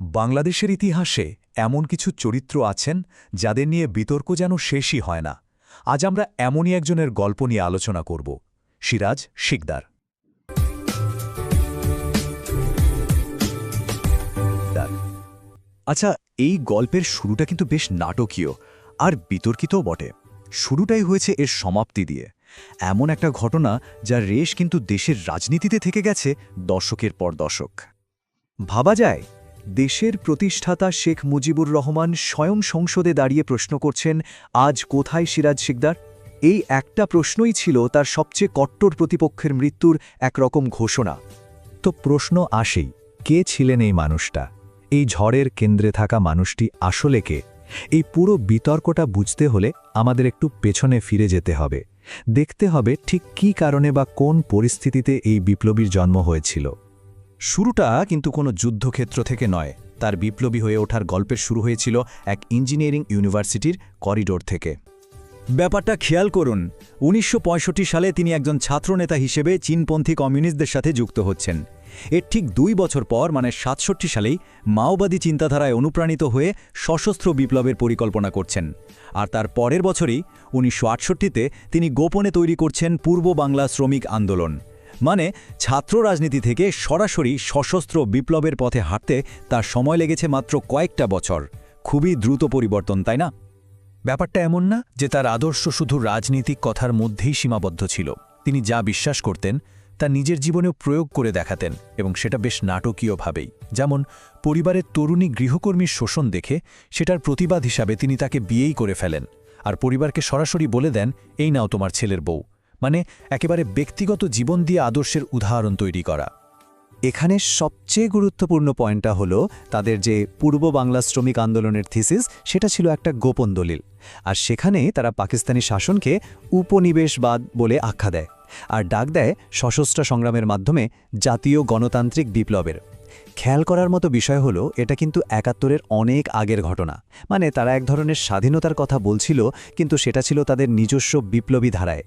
বাংলাদেশের ইতিহাসে এমন কিছু চরিত্র আছেন যাদের নিয়ে বিতর্ক যেন শেষই হয় না। আজ আমরা এমনই একজনের গল্প নিয়ে আলোচনা করব। সিরাজ শিকদার। আচ্ছা এই গল্পের শুরুটা কিন্তু বেশ নাটকীয় আর বিতর্কিতও বটে। শুরুটাই হয়েছে এর সমাপ্তি দিয়ে। এমন একটা ঘটনা যার রেশ কিন্তু দেশের রাজনীতিতে থেকে গেছে দশকের পর দশক। ভাবা যায় দেশের প্রতিষ্ঠাতা শেখ মুজিবুর রহমান স্বয়ং সংসদে দাঁড়িয়ে প্রশ্ন করছেন, আজ কোথায় সিরাজ শিকদার? এই একটা প্রশ্নই ছিল তার সবচেয়ে কট্টর প্রতিপক্ষের মৃত্যুর একরকম ঘোষণা। তো প্রশ্ন আসেই, কে ছিলেন এই মানুষটা? এই ঝড়ের কেন্দ্রে থাকা মানুষটি আসলে কে? এই পুরো বিতর্কটা বুঝতে হলে আমাদের একটু পেছনে ফিরে যেতে হবে। দেখতে হবে ঠিক কী কারণে বা কোন পরিস্থিতিতে এই বিপ্লবীর জন্ম হয়েছিল। শুরুটা কিন্তু কোনো যুদ্ধক্ষেত্র থেকে নয়। তার বিপ্লবী হয়ে ওঠার গল্পের শুরু হয়েছিল এক ইঞ্জিনিয়ারিং ইউনিভার্সিটির করিডোর থেকে। ব্যাপারটা খেয়াল করুন, উনিশশো পঁয়ষট্টি সালে তিনি একজন ছাত্রনেতা হিসেবে চীনপন্থী কমিউনিস্টদের সাথে যুক্ত হচ্ছেন। এর ঠিক দুই বছর পর মানে সাতষট্টি সালেই, মাওবাদী চিন্তাধারায় অনুপ্রাণিত হয়ে সশস্ত্র বিপ্লবের পরিকল্পনা করছেন। আর তার পরের বছরই, উনিশশো তিনি গোপনে তৈরি করছেন পূর্ব বাংলা শ্রমিক আন্দোলন। মানে ছাত্র রাজনীতি থেকে সরাসরি সশস্ত্র বিপ্লবের পথে হাঁটতে তার সময় লেগেছে মাত্র কয়েকটা বছর। খুবই দ্রুত পরিবর্তন, তাই না? ব্যাপারটা এমন না যে তার আদর্শ শুধু রাজনীতিক কথার মধ্যেই সীমাবদ্ধ ছিল। তিনি যা বিশ্বাস করতেন, তা নিজের জীবনেও প্রয়োগ করে দেখাতেন এবং সেটা বেশ নাটকীয়ভাবেই। যেমন, পরিবারের তরুণী গৃহকর্মীর শোষণ দেখে সেটার প্রতিবাদ হিসাবে তিনি তাকে বিয়েই করে ফেলেন। আর পরিবারকে সরাসরি বলে দেন, এই নাও তোমার ছেলের বউ। মানে একেবারে ব্যক্তিগত জীবন দিয়ে আদর্শের উদাহরণ তৈরি করা। এখানে সবচেয়ে গুরুত্বপূর্ণ পয়েন্টটা হলো তাদের যে পূর্ব বাংলা শ্রমিক আন্দোলনের থিসিস, সেটা ছিল একটা গোপন দলিল। আর সেখানে তারা পাকিস্তানি শাসনকে উপনিবেশবাদ বলে আখ্যা দেয়। আর ডাক দেয় সশস্ত্র সংগ্রামের মাধ্যমে জাতীয় গণতান্ত্রিক বিপ্লবের। খেয়াল করার মতো বিষয় হলো, এটা কিন্তু একাত্তরের অনেক আগের ঘটনা। মানে তারা এক ধরনের স্বাধীনতার কথা বলছিল, কিন্তু সেটা ছিল তাদের নিজস্ব বিপ্লবী ধারায়।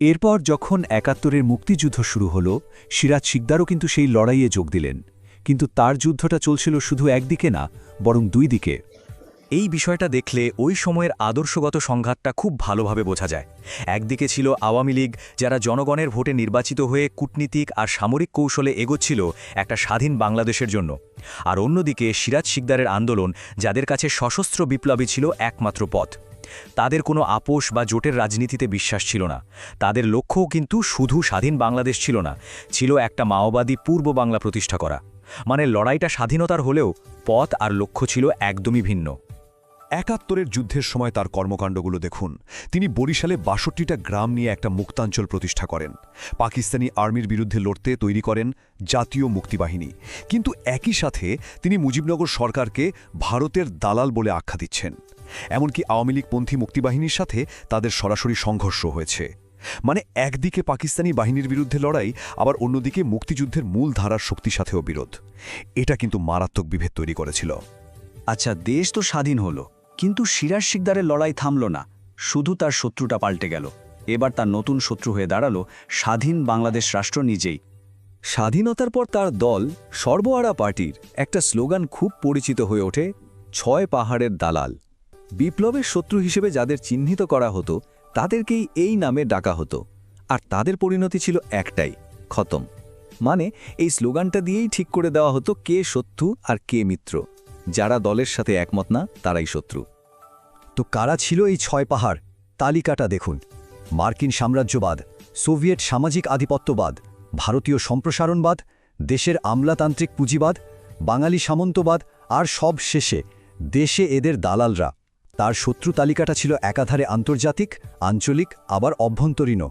এরপর যখন একাত্তরের মুক্তিযুদ্ধ শুরু হল, সিরাজ শিকদারও কিন্তু সেই লড়াইয়ে যোগ দিলেন। কিন্তু তার যুদ্ধটা চলছিল শুধু একদিকে না, বরং দুই দিকে। এই বিষয়টা দেখলে ওই সময়ের আদর্শগত সংঘাতটা খুব ভালোভাবে বোঝা যায়। একদিকে ছিল আওয়ামী লীগ, যারা জনগণের ভোটে নির্বাচিত হয়ে কূটনীতিক আর সামরিক কৌশলে এগোচ্ছিল একটা স্বাধীন বাংলাদেশের জন্য। আর অন্যদিকে সিরাজ শিকদারের আন্দোলন, যাদের কাছে সশস্ত্র বিপ্লবী ছিল একমাত্র পথ। তাদের কোনো আপোষ বা জোটের রাজনীতিতে বিশ্বাস ছিল না। তাদের লক্ষ্যও কিন্তু শুধু স্বাধীন বাংলাদেশ ছিল না, ছিল একটা মাওবাদী পূর্ব বাংলা প্রতিষ্ঠা করা। মানে লড়াইটা স্বাধীনতার হলেও পথ আর লক্ষ্য ছিল একদমই ভিন্ন। একাত্তরের যুদ্ধের সময় তার কর্মকাণ্ডগুলো দেখুন। তিনি বরিশালে বাষট্টিটা গ্রাম নিয়ে একটা মুক্তাঞ্চল প্রতিষ্ঠা করেন। পাকিস্তানি আর্মির বিরুদ্ধে লড়তে তৈরি করেন জাতীয় মুক্তিবাহিনী। কিন্তু একই সাথে তিনি মুজিবনগর সরকারকে ভারতের দালাল বলে আখ্যা দিচ্ছেন। এমনকি আওয়ামী লীগপন্থী মুক্তিবাহিনীর সাথে তাদের সরাসরি সংঘর্ষ হয়েছে। মানে একদিকে পাকিস্তানি বাহিনীর বিরুদ্ধে লড়াই, আবার অন্যদিকে মুক্তিযুদ্ধের মূল ধারার শক্তির সাথেও বিরোধ। এটা কিন্তু মারাত্মক বিভেদ তৈরি করেছিল। আচ্ছা দেশ তো স্বাধীন হলো, কিন্তু সিরাজ শিকদারের লড়াই থামল না। শুধু তার শত্রুটা পাল্টে গেল। এবার তার নতুন শত্রু হয়ে দাঁড়াল স্বাধীন বাংলাদেশ রাষ্ট্র নিজেই। স্বাধীনতার পর তার দল সর্বহারা পার্টির একটা স্লোগান খুব পরিচিত হয়ে ওঠে, ছয় পাহাড়ের দালাল। বিপ্লবের শত্রু হিসেবে যাদের চিহ্নিত করা হতো, তাদেরকেই এই নামে ডাকা হতো। আর তাদের পরিণতি ছিল একটাই, খতম। মানে এই স্লোগানটা দিয়েই ঠিক করে দেওয়া হতো কে শত্রু আর কে মিত্র। যারা দলের সাথে একমত না, তারাই শত্রু। তো কারা ছিল এই ছয় পাহাড়? তালিকাটা দেখুন। মার্কিন সাম্রাজ্যবাদ, সোভিয়েট সামাজিক আধিপত্যবাদ, ভারতীয় সম্প্রসারণবাদ, দেশের আমলাতান্ত্রিক পুঁজিবাদ, বাঙালি সামন্তবাদ, আর সব শেষে দেশে এদের দালালরা। তার শত্রু তালিকাটা ছিল একাধারে আন্তর্জাতিক, আঞ্চলিক, আবার অভ্যন্তরীণও।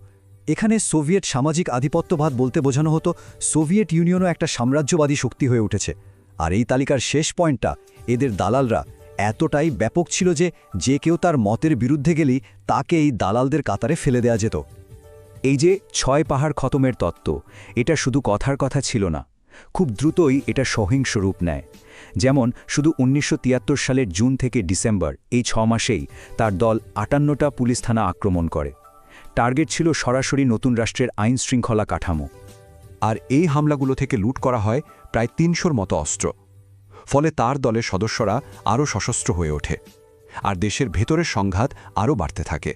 এখানে সোভিয়েট সামাজিক আধিপত্যবাদ বলতে বোঝানো হতো সোভিয়েট ইউনিয়নও একটা সাম্রাজ্যবাদী শক্তি হয়ে উঠেছে। আর এই তালিকার শেষ পয়েন্টটা, এদের দালালরা, এতটাই ব্যাপক ছিল যে যে কেউ তার মতের বিরুদ্ধে গেলেই তাকে এই দালালদের কাতারে ফেলে দেয়া যেত। এই যে ছয় পাহাড় খতমের তত্ত্ব, এটা শুধু কথার কথা ছিল না, খুব দ্রুতই এটা সহিংস রূপ নেয়। যেমন, শুধু উনিশশো তিয়াত্তর সালের জুন থেকে ডিসেম্বর এই ছ মাসেই তার দল আটান্নটা পুলিশ থানা আক্রমণ করে। টার্গেট ছিল সরাসরি নতুন রাষ্ট্রের আইন শৃঙ্খলা কাঠামো। আর এই হামলাগুলো থেকে লুট করা হয় প্রায় তিনশোর মতো অস্ত্র। ফলে তার দলের সদস্যরা আরও সশস্ত্র হয়ে ওঠে। আর দেশের ভেতরের সংঘাত আরও বাড়তে থাকে।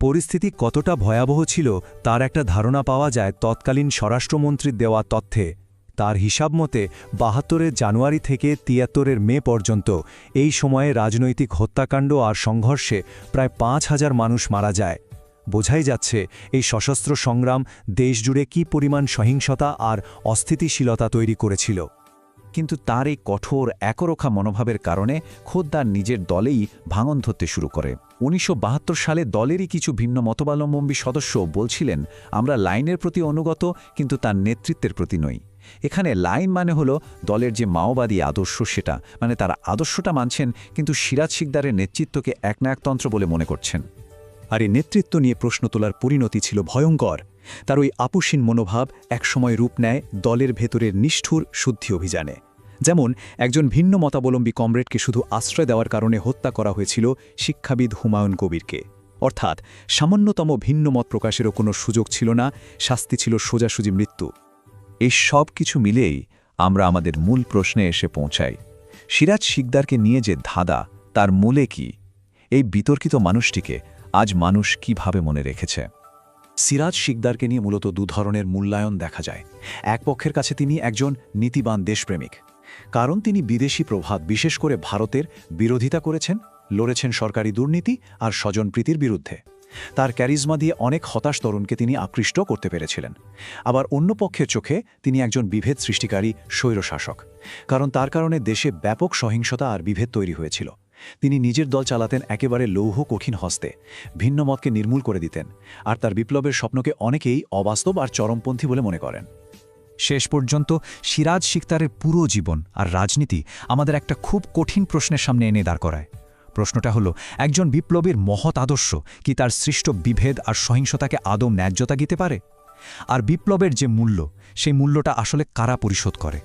পরিস্থিতি কতটা ভয়াবহ ছিল, তার একটা ধারণা পাওয়া যায় তৎকালীন স্বরাষ্ট্রমন্ত্রীর দেওয়া তথ্যে। তার হিসাব মতে বাহাত্তরের জানুয়ারি থেকে তিয়াত্তরের মে পর্যন্ত এই সময়ে রাজনৈতিক হত্যাকাণ্ড আর সংঘর্ষে প্রায় পাঁচ হাজার মানুষ মারা যায়। বোঝাই যাচ্ছে এই সশস্ত্র সংগ্রাম দেশজুড়ে কী পরিমাণ সহিংসতা আর অস্থিতিশীলতা তৈরি করেছিল। কিন্তু তার এই কঠোর একরোখা মনোভাবের কারণে খোদ্দার নিজের দলেই ভাঙন ধরতে শুরু করে। উনিশশো বাহাত্তর সালে দলেরই কিছু ভিন্ন মতবালম্বী সদস্য বলছিলেন, আমরা লাইনের প্রতি অনুগত, কিন্তু তার নেতৃত্বের প্রতি নই। এখানে লাইন মানে হলো দলের যে মাওবাদী আদর্শ সেটা মানে তারা আদর্শটা মানছেন, কিন্তু সিরাজ শিকদারের নেতৃত্বকে একনায়কতন্ত্র বলে মনে করছেন। আর এই নেতৃত্ব নিয়ে প্রশ্ন তোলার পরিণতি ছিল ভয়ঙ্কর। তার ওই আপুসীন মনোভাব একসময় রূপ নেয় দলের ভেতরের নিষ্ঠুর শুদ্ধি অভিযানে। যেমন, একজন ভিন্ন মতাবলম্বী কমরেডকে শুধু আশ্রয় দেওয়ার কারণে হত্যা করা হয়েছিল শিক্ষাবিদ হুমায়ুন কবিরকে। অর্থাৎ, সামান্যতম ভিন্ন মত প্রকাশেরও কোনো সুযোগ ছিল না, শাস্তি ছিল সোজাসুজি মৃত্যু। এই সব কিছু মিলেই আমরা আমাদের মূল প্রশ্নে এসে পৌঁছাই। সিরাজ শিকদারকে নিয়ে যে ধাঁধা, তার মূলে কি? এই বিতর্কিত মানুষটিকে আজ মানুষ কীভাবে মনে রেখেছে? সিরাজ শিকদারকে নিয়ে মূলত দু ধরনের মূল্যায়ন দেখা যায়। এক পক্ষের কাছে তিনি একজন নীতিবান দেশপ্রেমিক, কারণ তিনি বিদেশি প্রভাব বিশেষ করে ভারতের বিরোধিতা করেছেন, লড়েছেন সরকারি দুর্নীতি আর স্বজনপ্রীতির বিরুদ্ধে। তার ক্যারিজমা দিয়ে অনেক হতাশ তরুণকে তিনি আকৃষ্ট করতে পেরেছিলেন। আবার অন্য পক্ষের চোখে তিনি একজন বিভেদ সৃষ্টিকারী স্বৈরশাসক, কারণ তার কারণে দেশে ব্যাপক সহিংসতা আর বিভেদ তৈরি হয়েছিল। তিনি নিজের দল চালাতেন একেবারে লৌহ কঠিন হস্তে, ভিন্ন মতকে নির্মূল করে দিতেন, আর তার বিপ্লবের স্বপ্নকে অনেকেই অবাস্তব আর চরমপন্থী বলে মনে করেন। শেষ পর্যন্ত সিরাজ শিকদারের পুরো জীবন আর রাজনীতি আমাদের একটা খুব কঠিন প্রশ্নের সামনে এনে দাঁড় করায়। প্রশ্নটা হলো, একজন বিপ্লবীর মহৎ আদর্শ কি তার সৃষ্ট বিভেদ আর সহিংসতাকে আদৌ ন্যায্যতা দিতে পারে? আর বিপ্লবের যে মূল্য, সেই মূল্যটা আসলে কারা পরিশোধ করে?